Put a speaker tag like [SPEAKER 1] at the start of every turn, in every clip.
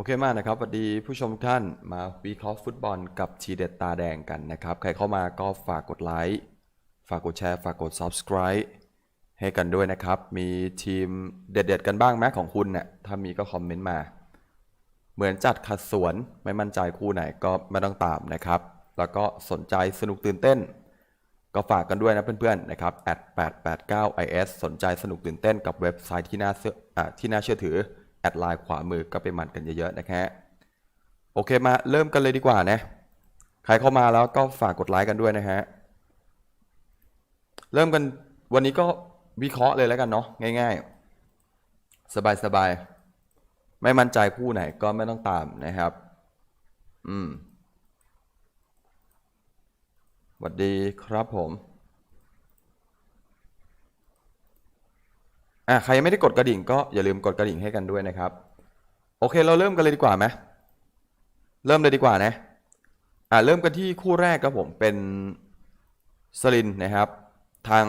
[SPEAKER 1] โอเคมากนะครับสวัสดีผู้ชมทุกท่านมาวีคอฟุตบอลกับทีเด็ดตาแดงกันนะครับ ใครเข้ามาก็ฝากกดไลค์ฝากกดแชร์ ฝากกด Subscribe ให้กันด้วยนะครับ มีทีมเด็ดๆกันบ้างไหมของคุณเนี่ยถ้ามีก็คอมเมนต์มา เหมือนจัดขัดสวนไม่มั่นใจคู่ไหนก็ไม่ต้องตามนะครับ แล้วก็สนใจสนุกตื่นเต้น ก็ฝากกันด้วยนะเพื่อนๆนะครับ889 is สนใจสนุกตื่นเต้นกับเว็บไซต์ที่น่าเชื่อที่น่าเชื่อถือ แอดไลน์ขวามือก็ไปมันกันเยอะๆนะฮะโอเคมาเริ่มกันเลยดีกว่านะใครเข้ามาแล้วก็ฝากกดไลค์กันด้วยนะฮะเริ่มกันวันนี้ก็วิเคราะห์เลยแล้วกันเนาะง่าย ๆ สบายๆไม่มั่นใจคู่ไหนก็ไม่ต้องตามนะครับ อืมสวัสดีครับผม อะใครยังไม่ได้กดกระดิ่งก็อย่าลืมกดกระดิ่งให้กันด้วยนะครับ โอเคเราเริ่มกันเลยดีกว่าไหมเริ่มเลยดีกว่านะอะเริ่มกันที่คู่แรกครับผมเป็นสลินนะครับ ทาง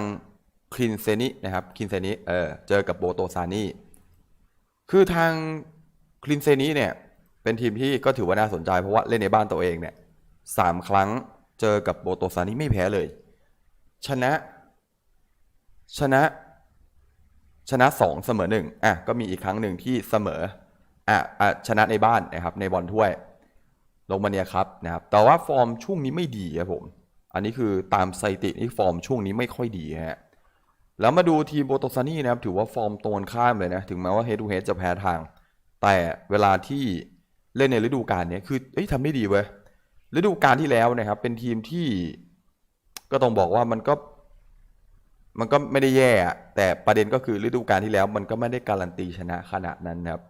[SPEAKER 1] คลินเซนินะครับคลินเซนิเออเจอกับโบโตซานีคือทางคลินเซนิเนี่ยเป็นทีมที่ก็ถือว่าน่าสนใจเพราะว่าเล่นในบ้านตัวเองเนี่ยสามครั้งเจอกับโบโตซานีไม่แพ้เลย ชนะ ชนะ ชนะ 2 เสมอ1อะก็มีอีกครั้งหนึ่งที่เสมออะอะชนะในบ้านนะครับในบอลถ้วยลงมาเนียครับนะครับแต่ว่าฟอร์มช่วงนี้ไม่ดีครับผมอันนี้คือตามสถิตินี่ฟอร์มช่วงนี้ไม่ค่อยดีฮะแล้วมาดูทีมโบโตซานี่นะครับถือว่าฟอร์มตรงกันข้ามเลยนะถึงแม้ว่าเฮดูเฮดจะแพ้ทาง แต่เวลาที่เล่นในฤดูกาลนี้คือเอ้ยทำได้ดีเว้ยฤดูกาลที่แล้วนะครับเป็นทีมที่ก็ต้องบอกว่ามันก็ มันก็ไม่ได้แย่แต่ประเด็นก็คือฤดูกาลที่แล้ว มันก็ไม่ได้การันตีชนะขนาดนั้นครับ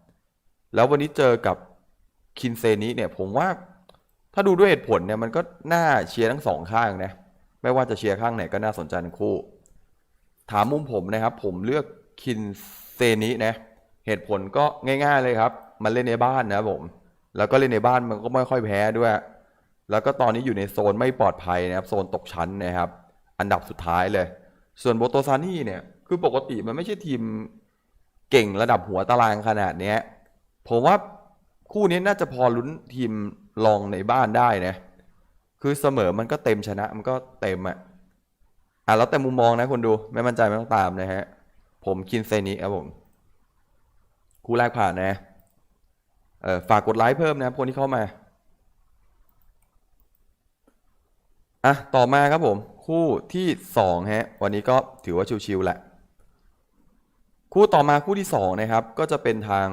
[SPEAKER 1] แล้ววันนี้เจอกับคินเซนิเนี่ย ผมว่าถ้าดูด้วยเหตุผลเนี่ยมันก็น่าเชียร์ทั้งสองข้างนะไม่ว่าจะเชียร์ข้างไหนก็น่าสนใจทั้งคู่ ถามมุมผมนะครับ ผมเลือกคินเซนินะเหตุผลก็ง่าย ๆเลยครับ มันเล่นในบ้านนะผม แล้วก็เล่นในบ้านมันก็ไม่ค่อยแพ้ด้วย แล้วก็ตอนนี้อยู่ในโซนไม่ปลอดภัยนะครับ โซนตกชั้นนะครับ อันดับสุดท้ายเลย ส่วนโบโตซานี่เนี่ย คือปกติมันไม่ใช่ทีมเก่งระดับหัวตารางขนาดเนี้ย ผมว่าคู่นี้น่าจะพอลุ้นทีมรองในบ้านได้นะ คือเสมอมันก็เต็มชนะมันก็เต็มอะ อะแล้วแต่มุมมองนะคนดู ไม่มั่นใจไม่ต้องตามนะฮะ ผมคินเซนิครับผม คู่แรกผ่านนะ เออฝากกดไลค์เพิ่มนะครับคนที่เข้ามา อะ ต่อมาครับผมคู่ที่สองฮะวันนี้ก็ถือว่าชิวๆแหละ คู่ต่อมาคู่ที่สองนะครับ ก็จะเป็นทาง